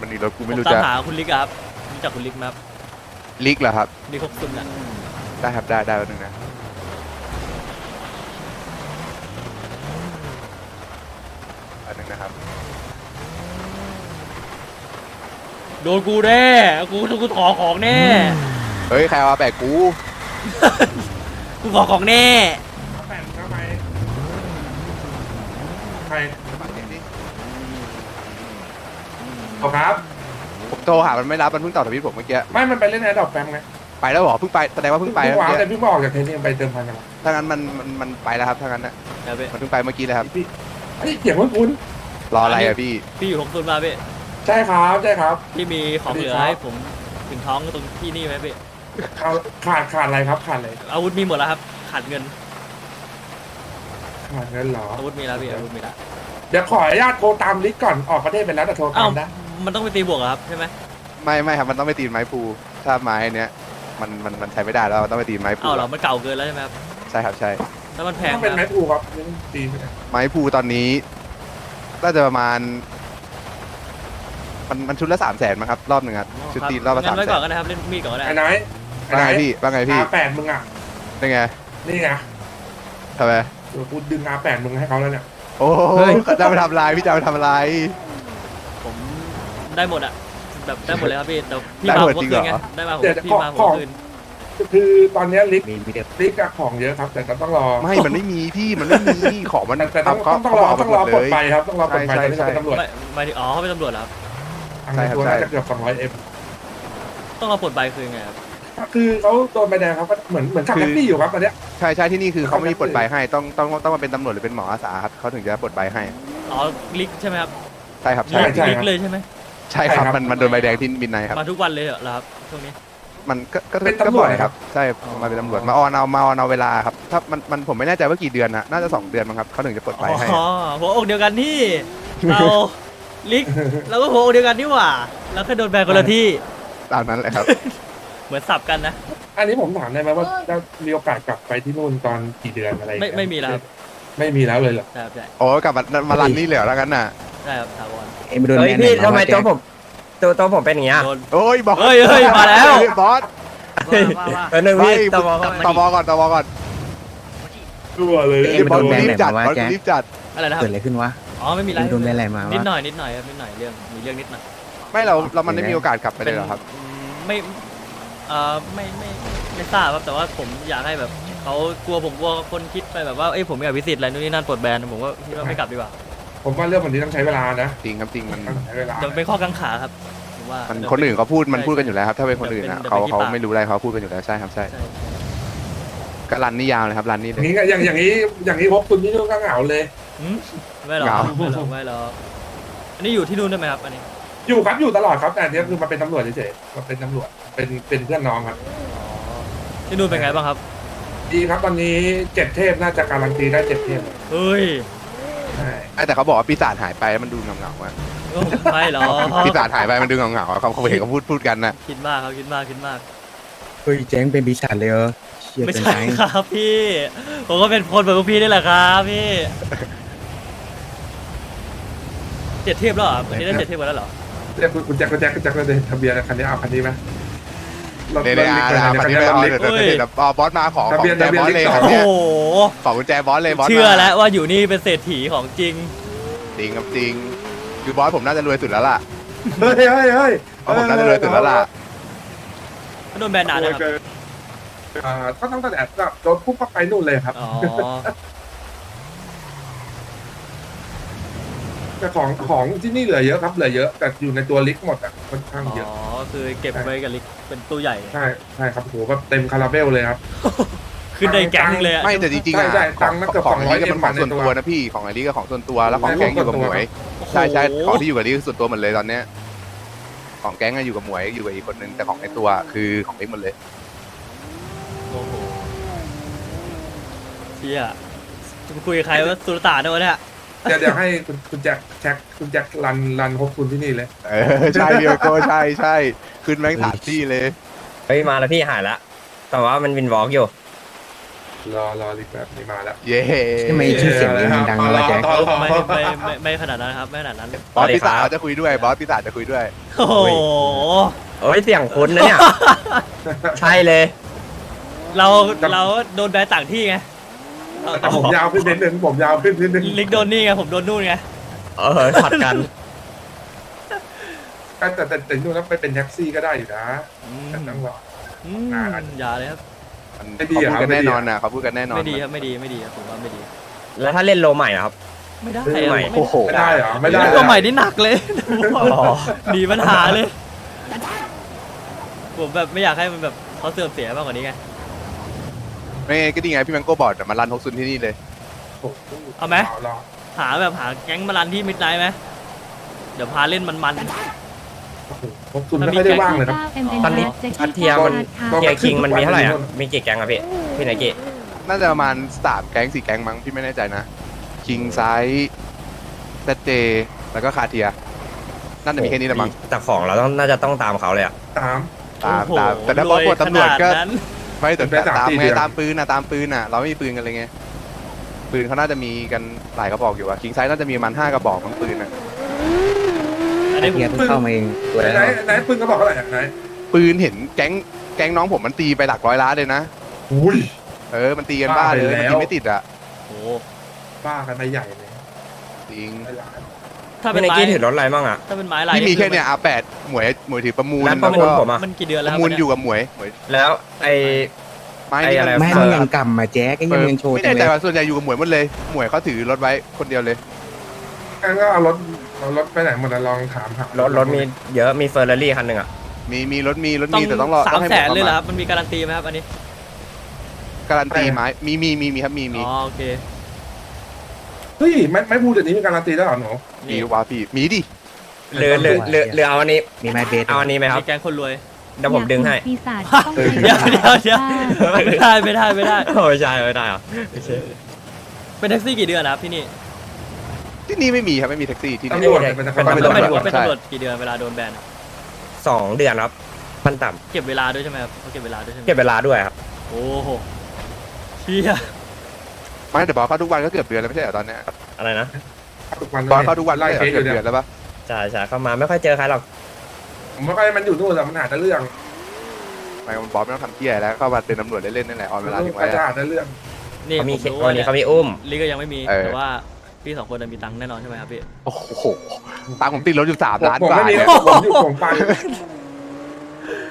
มันมีรถกูผไม่มรู้ตามจะหาคุณลิกอะครับรู้จักคุณลิกไหมครับลิกเหรอครับ ลิกหกซุนอะได้ครับได้ได้แป๊บนึงนะแป๊บนึงนะครับ โดนกูแน่กูกูขอของแน่เฮ้ย ใครเอามาแบกกู กูขอของแน่แฟนทำไมใคร ขอครับ ผมโทรหา มันไม่รับ มันเพิ่งตอบทวิตผมเมื่อกี้ ไม่ มันไปเล่นแอร์ดรอปแฟมไงไปแล้วเหรอ เพิ่งไป แสดงว่าเพิ่งไปเพิ่งเมื่อวางกี้แต่เพิ่งมาออกจากเทนนิสไปเติมพันกันมาถ้างั้นมันมันมันไปแล้วครับ ถ้างั้นนะเดี๋ยวพี่มันเพิ่งไปเมื่อกี้เลยครับ พี่ไอ้ยเสียงคุ้นคุ้นรออะไรอะพี่ พี่อยู่หกซุนมาพี่ๆใช่ครับใช่ครับ พี่มีของเหลือสวัสดีครับให้ผมถึงท้องตรงที่นี่ไหมพี่ขาดขาดขาดอะไรครับขาดอะไรอาวุธมีหมดแล้วครับ ขาดเงิน ขาดเงินเหรออาวุธมีแล้วพี่อาวุธมีแล้วเดี๋ยวขออนุญาตโทรตามลิสต์ก่อนออกประเทศไปแล้วแต่โทรอ้าตาวมนะ มันต้องไปตีบวกเหรอครับใช่ไหมไม่ไม่ครับมันต้องไปตีไม้ภูถ้าไม้เนี้ยมันมันมันใช้ไม่ได้แล้วมันต้องไปตีไม้ภูอ้าวเหรอมันเก่าเกินแล้วใช่ไหมครับใช่ครับใช่ แล้วมันแพงต้องไหมเป็นคไม้รับถูกครับยังตีไม่ได้ไม้ภูตอนนี้น่าจะประมาณ มันมันชุดละสามแสนมั้งครับ รอบหนึ่งครับชุดตีรอบละงั้สามนไว้แสก่อนนก็ได้ครับเล่นมีดก่อนก็ได้ไอ้ไหนไอ้ว่าไหนไงพี่ว่าไงพี่อาแปดมึงอะได้ไงนี่ไงทำไมเดี๋ยวกูดึงอาแปดมึงให้เขาแล้วเนี่ย โอ้โหจะไปทำลายพี่จะไปทำลายผม ได้หมดอะแบบได้หมดเลยครับพี่แต่พี่ได้มาหมผดมจริก็งคืนไงเหรอได้มาผมเดี๋ยวพี่มาผมขอก็คืนคือตอนเนี้ยลิสต์มีมีเด็กลิสต์อะของเยอะครับ แต่ก็ต้องรอไม่ มันไม่มีพี่ มันไม่มี ของมันแต่แต่ต้องเขาต้องเขารอบอกต้องหรมอดปลดเลยไปครับต้องรอปลดไปใช่ตอนนี้ใช่เขาเป็นตำรวจไม่หมายถึงอ๋อเขาเป็นตำรวจเหรอครับทางตัวใช่น่าครับจะเกือบสองร้อยเอ็มต้องเอาปลดใบคืนไงครับคือเขาโดนใบแดงครับก็เหมือนเหมือนขับแท็กซี่อยู่ครับตอนเนี้ยใช่ใช่ที่นี่คือเขาไม่ได้ปลดใบให้ ต้องต้องต้องมาเป็นตำรวจหรือเป็นหมออาสาครับเขาถึงจะปลดใบให้ อ๋อลิกใช่ไหมครับใช่ครับ ใช่ใช่ใช่ลิกเลยใช่ไหม ใช่ครับ มันมันโดนใบแดงที่มินไนครับ มาทุกวันเลยเหรอครับช่วงนี้ มันก็ก็เป็นก็ตำรวจบ่อยครับ ใช่อ๋อ มาเป็นตำรวจมาออนเอามาออนเอาเวลาครับถ้ามันมันผมไม่แน่ใจว่ากี่เดือนนะน่าจะสองเดือนมั้งครับเขาถึงจะปลดใบให้อ๋อหัวอกเดียวกันนี่เราลิกเราก็หัวอกเดียวกันนี่หว่าแล้วแค่โดนแบนคนละที่ตามนั้นแหละครับ เหมือนสับกันนะ อันนี้ผมถามได้ไหมว่าจะมีโอกาสกลับไปที่นู่นตอนกี่เดือนอะไรอย่างไม่เงี้ยไม่มีแล้วครับ ไม่มีแล้วเลยเหรอ ใช่ครับใช่ โอ้กลับมามารันนี่เหลือแล้วกันน่ะ ใช่ครับถาวร เอ็มโดนเฮ้แบยนพี่หนทำไมวะตัวผมตัวตัวผมเป็นอย่างเงี้ยโดน โอ้ยบอสเฮ้ยเฮ้ยมาแล้ว บอสเออหนึ่งไม่พี่ตัวบอกตบก่อนตบก่อนตัวเลยเอ็มบอโดสนแบนรีไหนบจัดมาวะบอสแจ๊ครีบจัด อะไรนะครับ เกิดอะไรขึ้นวะอ๋อไม่มีอะไรเอ็มโดนแบนอะไรมาวะนิดหน่อยนิดหน่อยครับนิดหน่อยเรื่องมีเรื่องนิดหน่อยไม่เราเรามันไม่มีโอกาสกลับไปเลยเหรอครับ อืมไม่เอ่อไม่ไม่ไม่ทราบครับแต่ว่าผมอยากให้แบบเขากลัวผมกลัวคนคิดไปแบบว่าเอ้ยผมอยากพิสิทธิ์อะไรนู่นนี่นั่นปลดแบนผมก็คิดว่าไม่กลับดีกว่า ผมว่าเรื่องแบบนี้ต้องใช้เวลานะจริงครับจริงมันต้องใช้เวลาเดี๋ยวเป็นข้อกังขาครับผมว่ามันเดี๋ยว คนอื่นเขาพูดมันใช่พูดกันอยู่แล้วครับถ้าเป็นคนอื่นนะเดี๋ยวเขาเป็นที่เขาปากไม่รู้อะไรเขาพูดกันอยู่แล้วใช่ครับใช่ใช่ก็รันนี่ยาวเลยครับรันนี่เลอยย่างนี้ก็อย่างอย่างนี้อย่างนี้พบคุณที่นู่นก็เหงาเลย หืมไม่หรอกเหงา ไม่หรอกไม่หรอกอันนี้อยู่ที่นู่นได้ไหมครับอันนี้อยู่ครับอยู่ตลอดครับแต่อันเนี้ยคือมาเป็นตำรวจเฉยๆมาเป็นตำรวจเป็นเป็นเพื่อนน้องครับ อ๋อที่นู่นเป็นไงบ้างครับ ดีครับตอนนี้เจ็ดเทพน่าจะการันตีได้เจ็ดเทพเฮ้ย ใช่ไอ้แต่เขาบอกว่าปีศาจหายไปแล้วมันดูเงาเงาๆอะโอ้ไม่หรอกปีศาจหายไปมันดูเงาเงาๆอะเขาเขาเห็นเขาพูดพูดกันนะ คิดมากครับคิดมากคิดมาก เฮ้ยแจ้งเป็นปีศาจเลยเหรอเชี่ยไม่เป็นใช่ไงครับพี่ ผมก็เป็นคนแบบพวกพี่นี่แหละครับพี่เจ็ดเทพแล้วเหรอวันนี้ได้เจ็ดเทพหมดแล้วเหรอเรียกคุณคุณแจ็คคุณแจ็คคุณแจ็คเลยทะเบียนคันนี้เอาคันนี้ไหมรถ เดี๋ยวเดี๋ยวรถอ่าลิกคันเลยนี้ไม่คัเอานนี้เดี๋ยวรถลิกเดี๋ยวเดี๋ยวบอสมาขอขทะอเบียนกุญแจบอสเลยทะครับเบียนเนี่ยโอ้โหขอกุญแจบอสเลยบอสเชื่อมาแล้วว่าอยู่นี่เป็นเศรษฐีของจริง จริงครับจริง คือบอสผมน่าจะรวยสุดแล้วล่ะเฮ้ยเฮ้ยเฮ้ยเพราะผมน่าจะรวยสุดแล้วล่ะโดนแบนนานนะครับอ่าก็ต้องตั้งแต่แบบโดนปุ๊บก็ไปนู่นเลยครับ อ๋อ แต่ของของที่นี่เหลือเยอะครับเหลือเยอะแต่อยู่ในตัวลิกหมดอะค่อนข้างเยอะ อ๋อคือเก็บไว้กับลิกเป็นตู้ใหญ่ ใช่ใช่ครับโหแบบเต็มคาราเบลเลยครับ ขึ้นในแก๊งเลยอะไม่แต่จริงๆอะใช่ใช่ขตัองค์น่าเกือบของ200ไอ้นี่ก็เป็นของเอ็มส่วนในตัตัววนะพี่ของไอ้นี่ก็ของส่วนตัวแล้วของแก๊งอยู่กับหมวยโอ้โหใช่ใช่ของที่อยู่กับนี่คือส่วนตัวหมดเลยตอนเนี้ยของแก๊งอะอยู่กับหมวยอยู่กับอีกคนนึงแต่ของในตัวคือของเล็กหมดเลย โอ้โหเชี่ยจะไปคุยกับใครว่าสุลต่านด้วยวะเนี่ย เดี๋ยวเดี๋ยวให้คุณคุณแจ็คแจ็คคุณแจ็ครันรันพบคุณที่นี่เลย เออใช่เดียวโกใช่ใช่ขึ้นแม่งฐานที่เลย เฮ้ยมาแล้วพี่หายละแต่ว่ามันวินวอล์กอยู่ รอรอรีแบบนี้มาแล้วเย้ทำไมชื่อเสียงเองมันดังวะแจ็ค ต่อต่อไม่ต่อไม่ไม่ไม่ขนาดนั้นครับ ไม่ขนาดนั้น บอสพิศาจจะคุยด้วยบอสพิศาจจะคุยด้วย โอ้โห โอ้ยเสียงคุ้นนะเนี่ย ใช่เลย เราเราโดนแบนต่างที่ไง แต่ผมยาวขึ้นนิดนึงผมยาวขึ้นนิดนึงลิกโดนนี่ไงผมโดนนู่นไงเออผัดกันแต่แต่แต่แต่นู่นแล้วไปเป็นแท็กซี่ก็ได้อยู่นะอืมแต่ต้องรอ อืมอย่าเลยครับมันไม่ดีเขาอะพูดกันไม่แน่ดีนอะอนนะเขาพูดกันแน่นอน ไม่ดีครับไม่ดีไม่ดีครับผมว่าไม่ดี แล้วถ้าเล่นโลใหม่นะครับ ไม่ได้เฮ้ยครับใหม่ไม่ โอ้โห ไม่ได้เหรอไม่ได้ตัวใหม่นี่หนักเลยอ๋อ หนีปัญหาเลย ผมแบบไม่อยากให้มันแบบเขาเสื่อมเสียมากกว่านี้ไง ไม่ก็ดีไงพี่แมงโก้บอกจะมารันฮกซุนที่นี่เลยโอ้โเอาไหม รอหาแบบหาแก๊งมารันที่มิดไนท์ไหมเดี๋ยวพาเล่นมัน โอ้โหผมคุณไม่ค่อยได้ว่างเลยครับตอนนี้พัทยามันต้องเทียร์คิงมันมีเท่าไหร่อะมีกี่แกงอะพี่พี่ไหนกี่น่าจะประมาณสามแก๊งสี่แก๊งมั้งพี่ไม่แน่ใจนะ คิงไซส์เตเจแล้วก็คาเทียน่าจะมีแค่นี้แหละมั้งแต่ของเราต้องน่าจะต้องตามเขาเลยอะสามๆตามโอ้โหตามแต่ถ้าบอสยกดตำรวจก็ขนาดนั้น ไม่แต่เป็นไปตามสามสี่ไงเดือนตามปืนนะตามปืนน่ะ เราไม่มีปืนกันเลยไงปืนเขาน่าจะมีกันหลายกระบอกอยู่อะคิงไซส์น่าจะมีประมันห้ากระบอกมั้งปืนน่ะอันนี้ผมเฮียเพิ่งเข้ามาเองตัวไหนแล้ว ไหนปึ้งก็บอกเท่าไหร่อะไหนปืนเห็นแก๊งแก๊งน้องผมมันตีไปหลักร้อยล้านเลยนะอุ้ย เออมันตีกันบ้าเลยบ้าไปมันแล้วยิงไม่ติดอะโอ้บ้ากันไปใหญ่เลยจริง ไม่หลายถ้าเป็พี่นไหนไม้กี่ถือรถอะไรบ้างอะ ถ้าเป็นไม้ลายที่มีแค่เนี่ยอาแปด หมวยหมวยถือประมูลแล้วประมูลก็ผมอะมันกี่เดือนปแล้วระคมูรับลเนี่ยอยู่กับหมวยหมวยแล้วไอ ไม้ไอ้นี่อะไร มันไม่มึงยังกำมาแจ็คไอ้ยังยังโชว์ไม่จัแน่งใจเลยว่าส่วนใหญ่อยู่กับหมวยหมดเลยหมวยเขาถือรถไว้คนเดียวเลยงั้นก็เอารถเอารถไปไหนหมดอะลองถามหารถรถมีเยอะมีเฟอร์รารี่คันหนึ่งอะมีมีรถมีรถต้อมีงแต่ต้องรอสาต้อมงให้แสนหมเลยอเหรอข้าครับมันมีการันตีไหมครับอันนี้การันตีไม้มีมีมีมีครับมีมีอ๋อโอเคเฮ้ยไม่ไม่พูดอย่างนี้มีการันตีแล้วเหรอหนูมีนี่ว้าพี่มีดิ หรือหรือหรือหรือเอาอันนี้มีไม้เบสเอาอันนี้ไหมครับ มีแก๊งคนรวย เดี๋ยวผมดึงให้ ปีศาจเออเดี๋ยวเดี๋ยวเดี๋ยวไม่ได้ไม่ได้ไม่ได้โอ้ยใช่ไม่ได้เหรอโอเคเป็นแท็กซี่กี่เดือนนะครับที่นี่ที่นี่ไม่มีครับไม่มีแท็กซี่ที่ตำรนี่วจเนี่ยเป็นเป็นตำรแล้ววไม่จถือว่าเป็นใช่ตำรวจกี่เดือนเวลาโดนแบนสองเดือนครับพันต่เก็บเวลาด้วยใช่ไหมครับเขาเก็บเวลาด้วยใช่ไหมำเก็บเวลาด้วยครับโอ้โหเชี่ยไม่แต่บอสเข้าทุกวันก็เกือบเดือนแล้วไม่ใช่เหรอตอนเนี้ยอะไรนะทุกวันบอสเข้าทุกวันไล่ไม่ใช่เคเหรสออยู่เกือบเนี่ยเดือนแล้วปะ ใช่ใช่เข้ามาไม่ค่อยเจอใครหรอกผมว่าไอ้มันอยู่นู่นแต่มันหาแต่เรื่องไม่บอสไม่ต้องทำเที่ยแล้วเข้ามาเป็นตำรวจเล่นๆนั่นแหละออนเวลาทิ้งก็ไว้จะอะ หาแต่เรื่องนี่เขามีผมเครู้วันว่านี้เนี่ยเขามีอุ้ม ลิกก็ยังไม่มี เออ แต่ว่าพี่สองคนน่ะมีตังค์แน่นอนใช่ไหมครับพี่ โอ้โหตังค์ผมติดรถอยู่สามผมล้านผมบาทไม่มีเนี่ย ผมอยู่ผมไป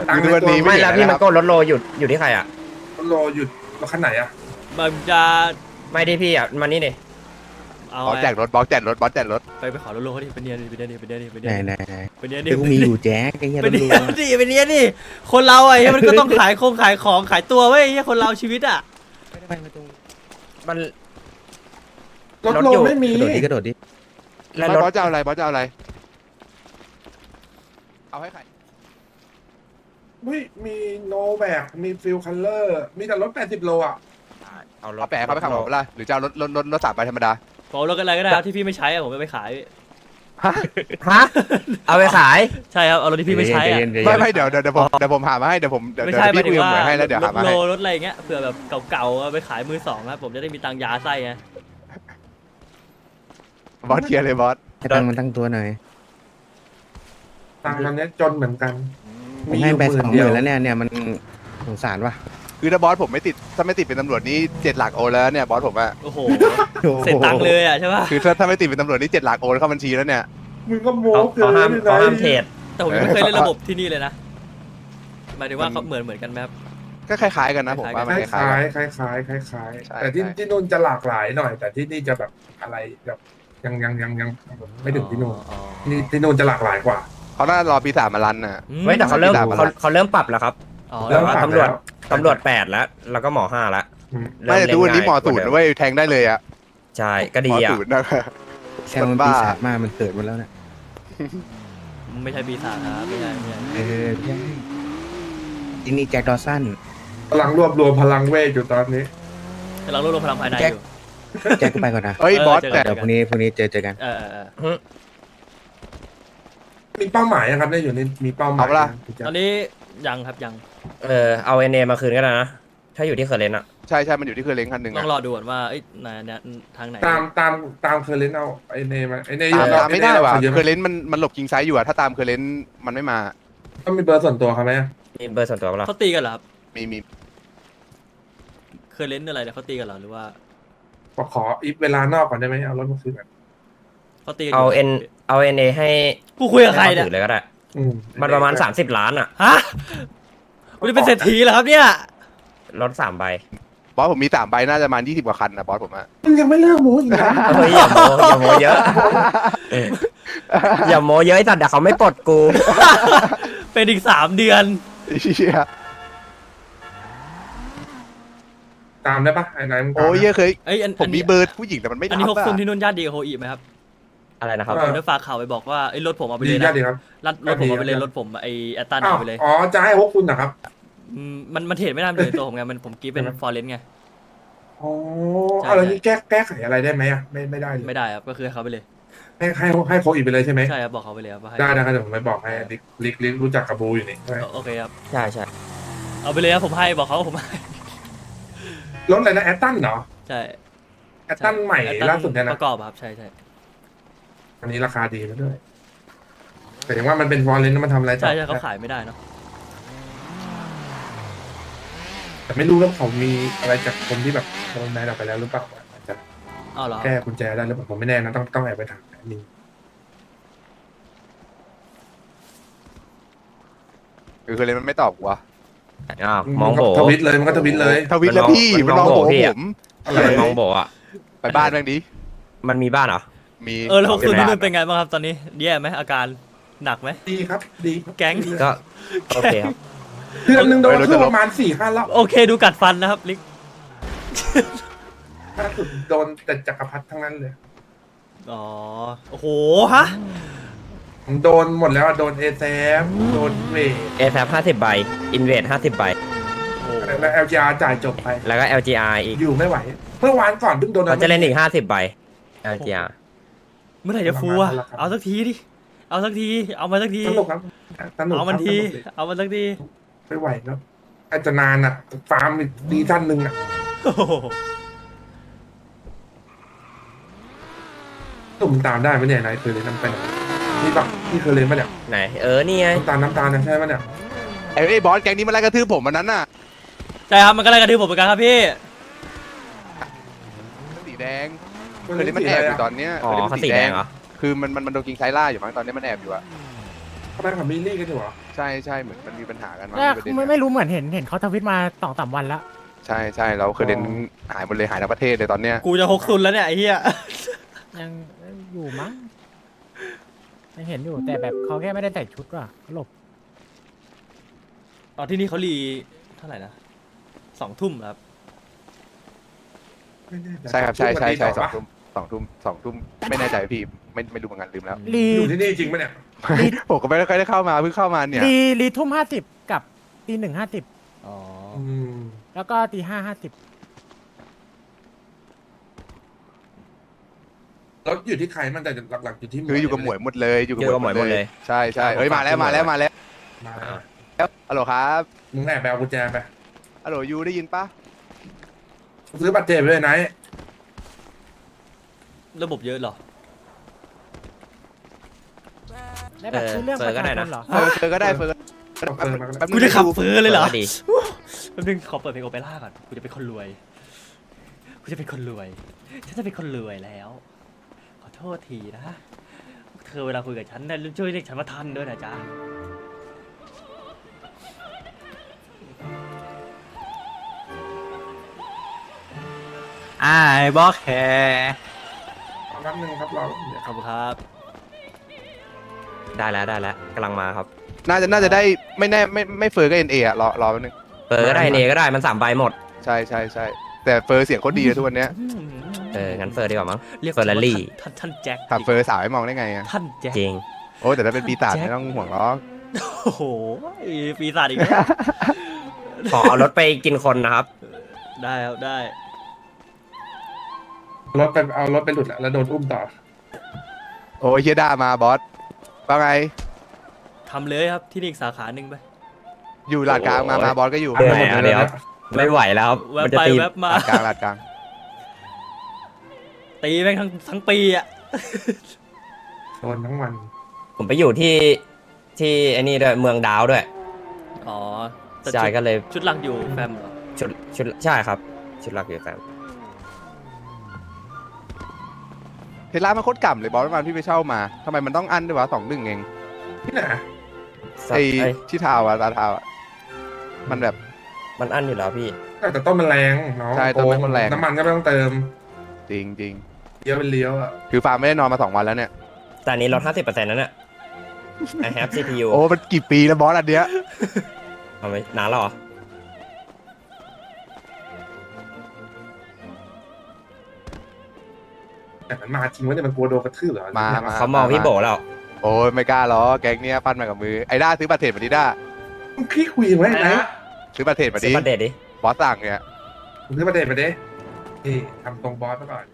ตังค์ในดูวันตัวนี้ไม่เหลืแล้วอพี่นะคมัรันบก็รถโลอยู่อยู่ที่ใครอะโลหยุดรถคันไหนอะมันจะ ไม่ที่พี่อะมานี่ดิ เอาบอสไงแจกรถบอสแจกรถบอสแจกรถไปไปขอรถโลเขาดิเป็นเนียนดิเป็นเนียนดิเป็นเนียนดิเป็นไหเนีนยนไหนไหนเป็นเนียนดิเดี๋ยวกูมีอยู่แจ็คไอ้เฮียเป็นตำรเนีวยจนดิเป็นเนียนดิคนเราไอ้เหี้ยมันก็ต้องขายคงขายของขายตัวเว้ยไอ้เหี้ยคนเราชีวิตอะมัน รถรถโลอยู่ไม่มี กระโดดดิกระโดดดิแล้วไม่รบอถสจะเอาอะไรบอสจะเอาอะไร เอาให้ใครเฮ้ยมีโนแบกมีฟิลคัลเลอร์ มีแต่รถ 80 โลอะเอารถเอาแปะเขาไปขับของเวลาหรือจะเอารถรถรถรถสามใบธรรมดา บอกรถกันอะไรก็ได้ครับที่พี่ไม่ใช้อะผมจะไปขายฮะเอาไปขาย ใช่ครับเอารถที่พี่ไม่ใช้อะเย็นๆเย็นๆไม่ไม่เดี๋ยวเดี๋ยวเดี๋ยวผมเดี๋ยวผมหามาให้เดี๋ยวผมเดี๋ยวไม่เดี๋ยใช่วหมายพี่ถึคุยงกับว่าหมวยให้แล้วเดี๋ยวรหาถมาโลให้รถอะไรเงี้ยเผื่อแบบเก่าๆเอาไปขายมือสองครับผมจะได้มีตังค์ยาไส้ไงบอสเคลียร์เลยบอสให้ตังค์มันตั้งตัวหน่อยตังค์ตอนเนี้ยจนเหมือนกัน ผมให้ไปสองหมื่นแล้วเนี่ยเนี่ยมันสงสารว่ะ คือถ้าบอสผมไม่ติดถ้าไม่ติดเป็นตำรวจนี่เจ็ดหลักโอนแล้วเนี่ยบอสผมอะโอ้โห เสร็จตังค์เลยอะใช่ป่ะคือถ้าถ้าไม่ติดเป็นตำรวจนี่เจ็ดหลักโอนเข้าบัญชีแล้วเนี่ย มึงก็โม้เขาเกิเขาห้ามนเขาห้ามเทรดแต่ผมยังไม่เคยเล่นระบบที่นี่เลยนะหมายถึงว่าเขาเหมือนเหมือนกันไหมครับ ก็คล้ายๆกันนะผมว่าคมันล้ายคล้ายๆคกันล้ายคล้ายคล้ายคล้ายใช่แต่ที่ใช่ ที่นู่นจะหลากหลายหน่อย แต่ที่นี่จะแบบอะไรแบบยังยังยังยังไม่ถึงที่นู่นอ๋อนี่ที่นู่นจะหลากหลายกว่า เขาน่ารอปีศาจมารันน่ะ อืมเฮ้ยแต่เขาเริ่มอืมเขาเขาเริ่มปรับแล้วครับ อ๋อเริ่แต่มว่าปรับตำรวจแล้ว ตำรวจแปดแล้วแล้วก็หมอห้าแล้วอืมไม่แต่ทุกวันนี้หมอสูตรนะเว้ยแทงได้เลยอะใช่ก็หดีมออะสูตรนะครับ แซงมันปีศาจมากมันเกิดหมดแล้วเนี่ยไม่ใช่ปีศาจครับไม่ใช่ไม่ใช่เออใช่ทีนี่แจ็คดอสัน กำลังรวบรวมพลังเวทอยู่ตอนนี้แต่เรารวบรวมพลังภายในแจ็คอยู่ แจ็คกูไปก่อนนะเอ้ยเออบอสเจอแต่กันเดี๋ยวพรุ่งนี้พรุ่งนี้เจอเจอกัน เออเออเออมีเป้าหมายนะครับเนี่ยอยู่ในมีเป้าหมายเอาปะล่ะพี่แจ๊คตอนนี้ ยังครับยังเออเอาเอเนมาคืนก็ได้นะ ถ้าอยู่ที่เคอร์เรนต์อะใช่ใช่มันอยู่ที่เครือเล้งคันหนึ่งต้ออะ งรอดูก่อนว่าเอ้ยไหนเนี่ยทางไหนตามตามตามเคอร์เรนต์เอาไอเนมาไอเนตามตามไม่ได้ว่ะเยอะเครือเล้งมันมันหลบกิงไซส์อยู่อะถ้าตามเครือเล้งมันไม่มา ต้องมีเบอร์ส่วนตัวเขาไหมมีเบอร์ส่วนตัวปะล่ะเขาตีกันเหรอครับมีมีเคยเล่นอะไรเนี่ยเขาตีกันเหรอหรือว่าบอกขออีฟเวลานอกก่อนได้ไหมเอารถมาคืนก่อนเขาตีกันเอายู่เอ็นเอาเอ็นเอให้กูคุยกับใครให้เนี่ย ถือเลยก็ได้ อืมมันประมาณ30ล้านอะฮะกูจะเป็นเศรษฐีเหรอครับเนี่ย รถสามใบบอสผมมีสามใบน่าจะประมาณยี่สิบกว่าคันนะบอสผมอะมึงยังไม่เลิกโม้อีกนะเฮ้ยอย่าโมอย่าโมเยอะ อย่าโมเยอะไอ้สัตว์เดี๋ยวเขาไม่ปลดกู เป็นอีกสามเดือนเชี่ยตามได้ปะไอ้นายมึงตามโอ้ยเหี้ยเคย เอ้ยอันผมมีเบอร์ผู้หญิงแต่มันไม่อันนี้รัหบกซุนอะที่นุ่นญาติดีกับโฮอีไหมครับ อะไรนะครับ ผมได้ฝากข่าวไปบอกว่าไอ้ยรถผมเอาไปดีเลยญานะติดีครับ รถรถผมเอาไปเลยดีรถผมไอ้แอตตันอ้าวเอาไปเลยอ๋อจะให้พวกคุณนะครับ อืมมันมันเทรดไม่ได้มันอยู่ในตัวผมไงมันผมกรีฟเป็นฟอร์เรนไง อ๋อใช่เอาแล้วนี่แก้แก้ไขอะไรได้ไหมอะไม่ไม่ได้เลยไม่ได้ครับก็คือให้เขาไปเลยให้ให้ให้โคอีกไปเลยใช่ไหมใช่ครับบอกเขาไปเลยครับว่าให้ได้นะครับเดี๋ยวผมไปบอกให้ลิกลิกลิกรู้จักกับบูอยู่นี่ใช่โอเคครับใช่ใช่เอาไปเลยครับผมให้บอกเขาว่าผมให้รถอะไรนะแอตตันเหรอใช่แอตตันใหม่ Attan ล่าสุดเนี่ยปนะระกอบครับใช่ใช่ อันนี้ราคาดีมาด้วย แต่ยังว่ามันเป็นฟอร์เรนต์มันทำอะไรต่อใช่ใช่เขาขายไม่ได้เนาะแต่ไม่รู้ว่าเขามีอะไรจากคนที่แบบโดนแบนออกไปแล้วหรือเปล่าอาจจะเอาเหรอแก้กุญแจได้หรือเปล่าผมไม่แน่นะต้องต้องแอบไปถามอันนี้คือเครือเล้งมันไม่ตอบกูวะอ้าวมองโบ ทวิตเลยมันก็ทวิตเลย ทวิตแล้วพี่มัมันนลมอองงโบโบพี่ผอะมอะไร มันมองโบอะ ไปบ้านแม่งดิมันมีบ้านเหรอ มีเออแล้วหกซุนเป็นไงที่นุ่นเป็นไงบ้างครับตอนนี้แย่ไหมอาการหนักไหมดีครับ ดีครับแก๊งก็โอเคครับเดือนหนึ่งโดนคือประมาณสี่ห้ารอบโอเคดูกัดฟันนะครับลิกล่าสุดโดนแต่จักรพรรดิทั้งนั้นเลยอ๋อโอ้โหฮะผมโดนหมดแล้วอะโดนเอแซมโดนเวทเอแซห้าสิบใบอินเวดห้าสิบใบโอ้โหแล้ว LGR จ่ายจบไป แล้วก็ LGR อีก อยู่ไม่ไหว เมื่อวานก่อนเพิ่งโดนเขาจะเล่นอีกห้าสิบใบ LGR เมื่อไหร่จะฟูอะเอาสักทีดิ เอาสักที เอามาสักทีสนุกครับสนุกเอามันครับทีสนุกดีเอามันสักที ไม่ไหวครับอาจจะนานอะ ฟาร์มอีกดีท่านหนึ่งอะโอ้โหตุ่มตามได้ไหมเนี่ยนายเคยเล่นน้ำไปไหนนี่ปะนี่เคยเล่นปะเนี่ยไหน เออ นี่ไง น้ำตาลน้ำตาลนะใช่ปะเนี่ย ไอ้ไอ้บอสแก๊งนี้มันไล่กระทืบผมวันนั้นน่ะใช่ครับ มันก็ไล่กระทืบผมเหมือนกันครับพี่ สีแดงเคยเล่นมันแอบอยู่ตอนเนี้ยอ๋อคยล่นเขามันสีแดงเหรอ คือมันมันมันโดนกิงไซล่าอยู่มั้งตอนนี้มันแอบอยู่อะทำไมกับมิลลี่กันอยู่เหรอใช่ใช่เหมือนมันมีปัญหากันมั้งแรกมีประเด็นไม่อะไม่รู้เหมือนเห็นเห็นเขาทวิตมาสองสามวันแล้ว ใช่ใช่เราเคยเล่นหายหมดเลยหายทั้งประเทศเลยตอนเนี้ยกูจะหกซุนแล้วเนี่ยไอ้เหี้ย ยังอยู่มั้งยังเห็นอยู่แต่แบบเขาแค่ไม่ได้ใส่ชุดว่ะเขาหลบอ๋อที่นี่เขารีเท่าไหร่นะสองทุ่มครับ ไม่แน่จใช่ครับใช่ใช่ใช่สสอองงทุ่ม สองทุ่มสองทุ่มไม่แน่ใจพี่ไม่ไม่รู้เหมือนกันลืมแล้ว รีอยู่ที่นี่จริงปะเนี่ยผมก็ไม่ได้เคยได้เข้ามาเพิ่งเข้ามาเนี่ย รีรีทุ่มห้าสิบกับตีหนึ่งห้าสิบอ๋ออืมแล้วก็ตีห้าห้าสิบรถอยู่ที่ใครมันแต่หลักๆอยู่ที่คืออยู่กับหมวยหมดเลยอยู่กับอยู่กับหมวยหมดเลย ใช่ใช่เอ้ยมาแล้วมาแล้วมาแล้วมาแล้วฮัลโหลครับมึงแอบไปเอากุญแจไปฮัลโหลยูได้ยินปะซื้อบัตรเจ็บเลยนาย ระบบเยอะเหรอ ได้แบบเออชื่อเรื่องเฟิปร์ระนก็ชาได้ชนะนเหรอ เออเฟอร์ก็ได้เฟอร์ก็ได้เอาเฟิร์นมาก็ได้แป๊บนึงกูจะขับเฟอร์เลยเหรอก็ดีแป๊บนึงขอเปิดเพลงโอเปร่าก่อน กูจะเป็นคนรวย กูจะเป็นคนรวย ฉันจะเป็นคนรวยแล้ว ขอโทษทีนะ เธอเวลาคุยกับฉันเนี่ยช่วยเรียกฉันว่าท่านด้วยนะจ๊ะ ไอ้บอกแคเอา แป๊บนึงครับเราเดี๋ยวขอบคุณครับ ได้แล้วได้แล้วกำลังมาครับ น่าจะน่าจะได้ไม่แน่ไม่ไม่เฟอร์ก็เอ็นเอะรอรอแป๊บนึงเปิดก็ได้เนก็ได้มันสามใบหมด ใช่ใช่ใช่แต่เฟอร์เสียงโคตรดีเลยทุกวันเนี้ยเอองั้นเฟิร์สดีกว่ามั้งเรียกเฟอร์รารี่ ท่านท่านแจ็คถามเฟอร์สาวให้มองได้ไงอะท่านแจ็คจริง โอ้แต่ถ้าเป็นปีศาจไม่ต้องห่วงหรอกโอ้โหปีศาจอีกแล้วขอเอารถไปกินคนนะครับ ได้ครับได้ รถไปเอารถไปหลุดแล้วแล้วโดนอุ้มต่อ โอ้ยเฮียด้ามาบอสว่าไง ทำเลยครับที่นี่อีกสาขาหนึ่งไปอยู่ลาดกลางมา มาบอสก็อยู่เหนื่อยอะเดี๋ยว ไม่ไหวแล้วครับแวบมันจะไปตีแวบมาลาดกลางลาดกลางตีแม่งทั้งทั้งปีอะโดนทั้งวันผมไปอยู่ที่ที่ไอ้นี่ด้วยเมืองดาวด้วยอ๋อแต่ใช่ชุดก็เลยชุดหลักอยู่แฟมเหรอชุดชุดใช่ครับ ชุดหลักอยู่แฟ เทสลามันโคตรก่ำเลยบอสมันพี่ไปเช่ามาทำไมมันต้องอั้นด้วยวะสองหนึ่งเองที่ไหนไอ้ไอ้ที่ทาวอะตาทาวอะมันแบบ มันอั้นอยู่แล้วพี่ แต่ต้นมันแรงเนาะใช่ต้นมันแรง น้ำมันก็ไม่ต้องเติมจริงจริงเลี้ยวเป็นเลี้ยวอะคือฟาร์มไม่ได้นอนมาสองวันแล้วเนี่ย แต่อันนี้ลดห้าสิบเปอร์เซ็นต์นั่นแหละ I have CPU โอ้มันกี่ปีแล้วบอสอันเนี้ย เอาไว้นานแล้วเหรอ แต่มันมาจริงวะเนี่ยมันกลัวโดนกระทืบเหรอมามา เขามองพี่โบแล้ว โอ้ยไม่กล้าหรอกแก๊งเนี้ยปั้นมากับมือไอ้ด้าซื้อบัตรเทรดมาดิด้าพี่คุยไว้ไหนซื้อบัตรเทรดมาซื้ดิอประเด็ดดิ บอสสั่งเนี่ยผมซื้อประเด็นมาดินี่ทำตรงบอสมาก่อน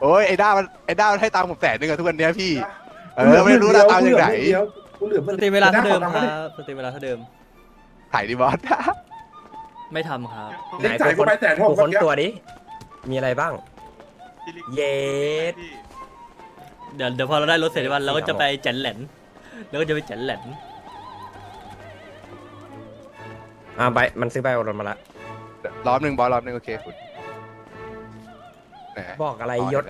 โอ้ยไอ้ด้ามันไอ้ด้ามันให้ตังค์ผมแสนนึงอะทุกวันเนี้ยพี่เออไม่รู้ราคาอย่างไหนเดียวกูเหลือสตรีมเวลาเท่าเดิมขอคตังรัค์บสตรีมเวลาเท่าเดิม ถ่ายดิบอสไม่ทำครับ เด็กจ่ายกูไปแสนหกูกค้นตัวดิ มีอะไรบ้าง เย็ดเดี๋ยวเดี๋ยวพอเราได้รถเสร็จวันเราก็จะไปแจนแหลนแล้วก็จะไปแจนแหลนอ่าใบมันซื้อใบโอรถมาละรอบหนึ่งบอสรอบหนึ่งโอเคคุณแหมบอกอะไรยศ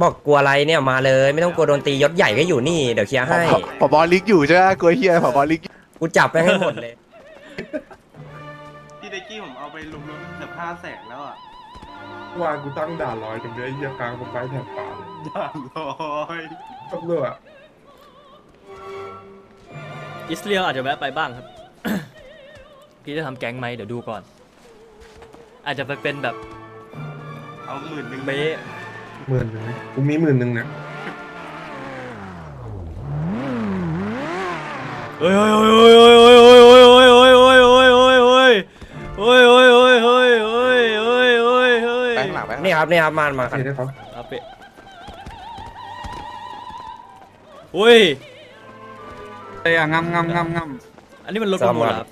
บอกกลัวอะไรเนี่ยมาเลย ไม่ต้องกลัวโดนตียศใหญ่ก็อยู่นี่เดี๋ยวเคลียร์ให้ผบอลิกอยู่ใช่ไหมกลัวเฮียผบอลิกอยู่กูจับไปให้หมดเลย พี่เด็กกี้ผมเอาไปรวมๆเกือบห้าแสนแล้วอะ วานกูตั้งด่านลอยกันเยอะเยี่ยกลางผมไปแถบป่าเลยด่านลอยตำรวจอิสเรียลอาจจะแวะไปบ้างครับ พี่จะทำแก๊งไหมเดี๋ยวดูก่อน อาจจะไปเป็นแบบเอาหมื่นหนึ่งเบะหมื่นหนึ่งกูมีหมื่นหนึ่งเนี่ยเฮ้ยเฮ้ยเฮ้ยเฮ้ยเฮ้ยเฮ้ยเฮ้ย ครับนี่ครับมามาโอเคได้ครับเอาไปอุ้ยเอ้ยงำงำงำงอันนี้มันรถประมูลเหรอครับ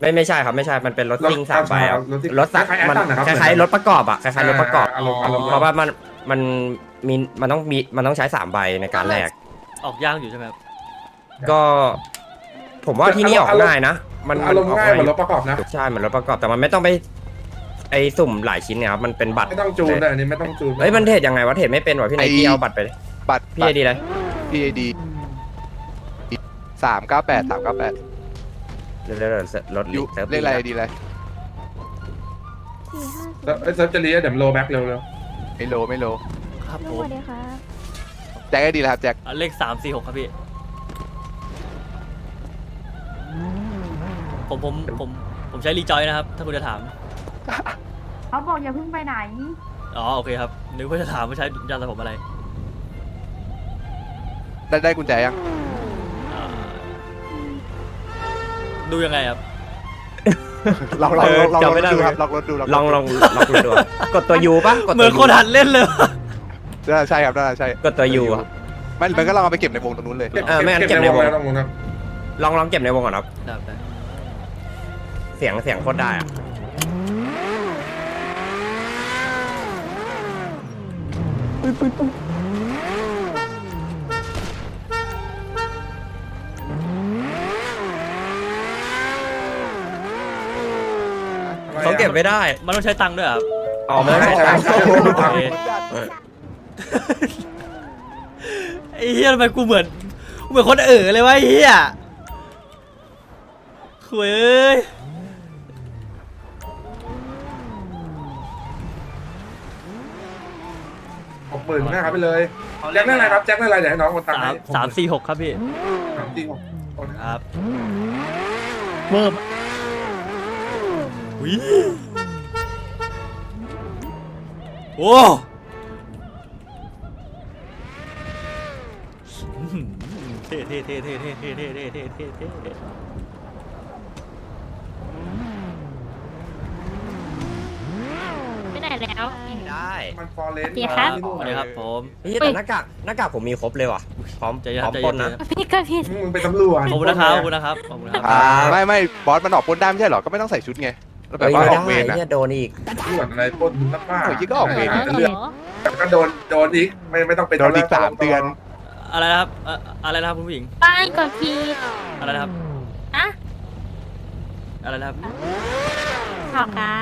ไม่ไม่ใช่ครับไม่ใช่มันเป็นรถซิ่งสามใบครับรถที่รถสักคล้ายๆมัน Aston นะครับ คล้ายๆรถประกอบอะคล้ายๆรถประกอบ อารมณ์อารมณ์เพราะว่ามันมันมีมันต้องมีมันต้องใช้สามใบในการแลกออกย่างอยู่ใช่ไหมครับ ก็ ผมว่าที่นี่ออกง่ายนะ มันอารมณ์กง่ายเหมือนรถประกอบนะ ใช่เหมือนรถประกอบแต่มันไม่ต้องไป ไอสุ่มหลายชิ้นเนี่ยครับมันเป็นบัตรไม่ต้องจูนเลยอันนี้ไม่ต้องจูนเฮ้ยมันเทรดยังไงวะเทรดไม่เป็นวะพี่ไนกี้เอาบัตรไปเลยบัตรพี่ไอดีเลยพี่ไอดีสามเก้าแปดสามเก้าแปดเดี๋ยวเดี๋ยวเดี๋ยวรถอยู่ซิร์ฟเลขอะไรดีเลยแล้วเอ้ยเซิร์ฟจะรีเดี๋ยวโลแบ็กเร็วไม่โลไม่โลครับสผมวัสดีครับแจ็คไอดีแล้วครับแจ็คอะเลขสามสี่หกครับพี่ ผมผมผมผมใช้รีจอยนะครับ ถ้าคุณจะถาม เขาบอกอย่าเพิ่งไปไหน อ๋อโอเคครับนึกว่าจะถามว่าใช้ยาสระผมอะไรได้ได้กุญแจยัง อ่าดูยังไงครับลองลองลองลองรถดูครับลองรถดูลองลองลองดูกดตัวยูปะกดเหตัมืวอนยูคนหัดเล่นเลยน่าใช่ครับน่าใช่กดตัวยูอะไม่มันก็ลองเอาไปเก็บในวงตรงนู้นเลยๆเก็บเออไม่งั้นเก็บเก็บในในววงงแล้วตรงนู้นครับลองลองเก็บในวงก่อนครับ ได้ได้เสียงเสียงโคตรได้อะ เขาเก็บไม่ได้ มันต้องใช้ตังค์ด้วยเหรอครับอ๋อไม่ใช่ใช่ใช่โอเคไอ้เฮียทำไมกูเหมือนกูเหมือนคนเอ๋อเลยวะไอ้เฮียคุยเอ้ย หกหมื่นนะครับไปเลยแจ็คได้อะไรครับแจ็คได้อะไรเดี๋ยวให้น้องคนตังค์สาให้มสามสี่หกครับพี่สามสี่หกครับเพิ่มวิโอ้อื้อหือเท่เท่เท่เท่เท่เท่เท่เท่เท่เท่เท่ ไปไหนแล้ว ได้มันฟอร์เรสเดี๋ยวครับ สวัสดีครับผมเฮ้ยแต่หน้ากากหน้ากากผมมีครบเลยว่ะ พร้อมใจเย็นพร้อมใจปเย็นนนะ พี่ก็พี่มึงเป็นตำรวจขอบคุณนะครับขอบคุณนะครับขอบคุณนะครับอ่าไม่ไม่บอสมันออกปล้นได้ไม่ใช่เหรอ ก็ไม่ต้องใส่ชุดไงแล้วแบเอ้บยว่าไม่อได้อกเวรอะเนี่ยโดนอีก ตำรวจอะไรปล้นมึงนักบ้าโอ้ยก็ออกเวรฮัลโหลก็โดนโดนอีกไม่ไม่ต้องเป็นโดนอีกสามเดือน อะไรนะครับเอ่ออะไรนะครับคุณผู้หญิง ป้ายกดผิดอะไรนะครับ อะอะไรนะครับ ขอบครั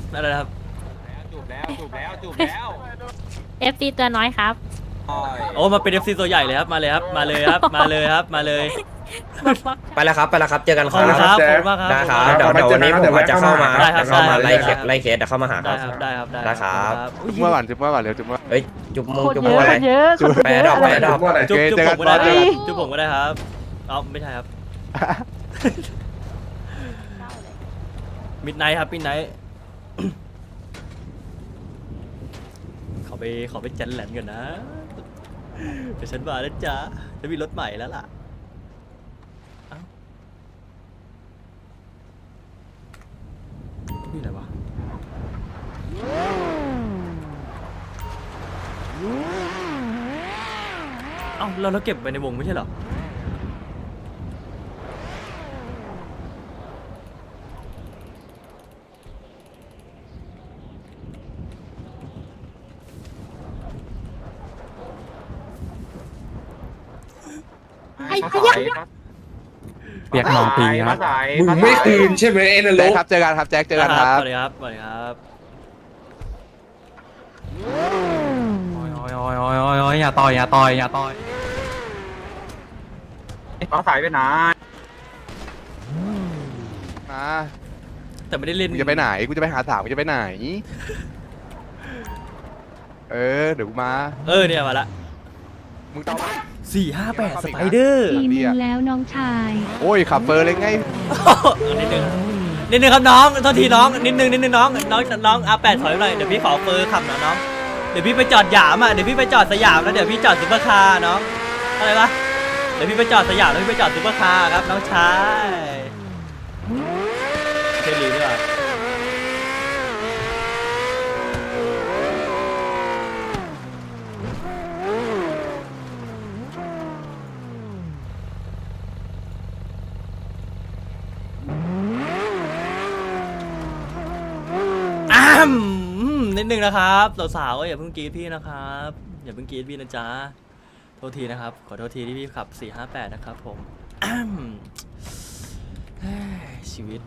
บหึอะไรนะครับ จูบแล้วจูบแล้วจูบแล้วเอฟซีตัวน้อยครับ โอ้มาเป็น FC ตัวใหญ่เลยครับ มาเลยครับ มาเลยครับ มาเลยครับ มาเลยบอกว่าไปแล้วครับไปแล้วครับเจอกันขคอบคุณครัรับ บขอบคุณมากครับ ได้ครับเดี๋ยวเดี๋ยววันนี้ผมอาจจะเข้ามาได้ครับเข้ามาได้ไล่คเครัสบไล่เคสเดี๋ยวเข้ามาหาคได้รับ ครับ ได้ครับได้ได้ครับ อุ๊ย จุ๊บเมื่อก่อนจุ๊บเมื่อก่อนเร็วจุ๊บเมื่อ เฮ้ยจุบมึงโคตรจุบเยมึงอะอะไร เยอะจุบแปดดอกแปดดอกว่าอะไรจุ๊บเจจุ๊บเจอผกันมก็ได้เจอกันจุ๊บผมก็ได้ครับเอาไม่ใช่ครับมิดไนท์ครับมิดไนท์ ขอไปขอไปจันแหลนก่อนนะเดี๋ยวฉันมาแล้วจ้าจะมีรถใหม่แล้วล่ะเอ้านี่อะไรวะเอ้าเราเราเก็บไปในวงไม่ใช่เหรอ ไอ้พยักเปียกหนองปีครับ มึงไม่คืนใช่ไหมเอ็นแจ็ลูคกครับเจอกันครับแจ็คเจอกันครับ สวัสดีครับ สวัสดีครับโอ้ยโอ้ยโอ้ยโอ้ยโอ้ยอย่าต่อย อย่าต่อย อย่าต่อยเขาสายไปไหนมาแต่ไม่ได้เล่นกูจะไปไหนกูจะไปหาสาวกูจะไปไหน เออเดี๋ยวกูมา เออเนี่ยมาละมึงต้อง สี่ห้าแปดสไปเดอร์สี่โมงแล้วน้องชาย โอ้ยขับเฟอร์เลยไง นิดนึงนิดนึงครับน้องโทษทีน้องนิดนึงนิดนึงน้องน้องน้องอาแปดถอยหน่อยเดี๋ยวพี่ขอเฟอร์ขับหน่อยน้องเดี๋ยวพี่ไปจอดหยามอะเดี๋ยวพี่ไปจอดสยามแล้วเดี๋ยวพี่จอดซุปเปอร์คาร์น้องอะไรปะเดี๋ยวพี่ไปจอดสยามแล้วพี่ไปจอดซุปเปอร์คาร์ครับน้องชายเทลีดีกว่า อ้าม นึงนะครับสาวๆก็อย่าเพิ่งกรีดพี่นะครับอย่าเพิ่งกรีดพี่นะจ๊ะโทษทีนะครับ ขอโทษทีที่พี่ขับ 458 นะครับผมชีวิต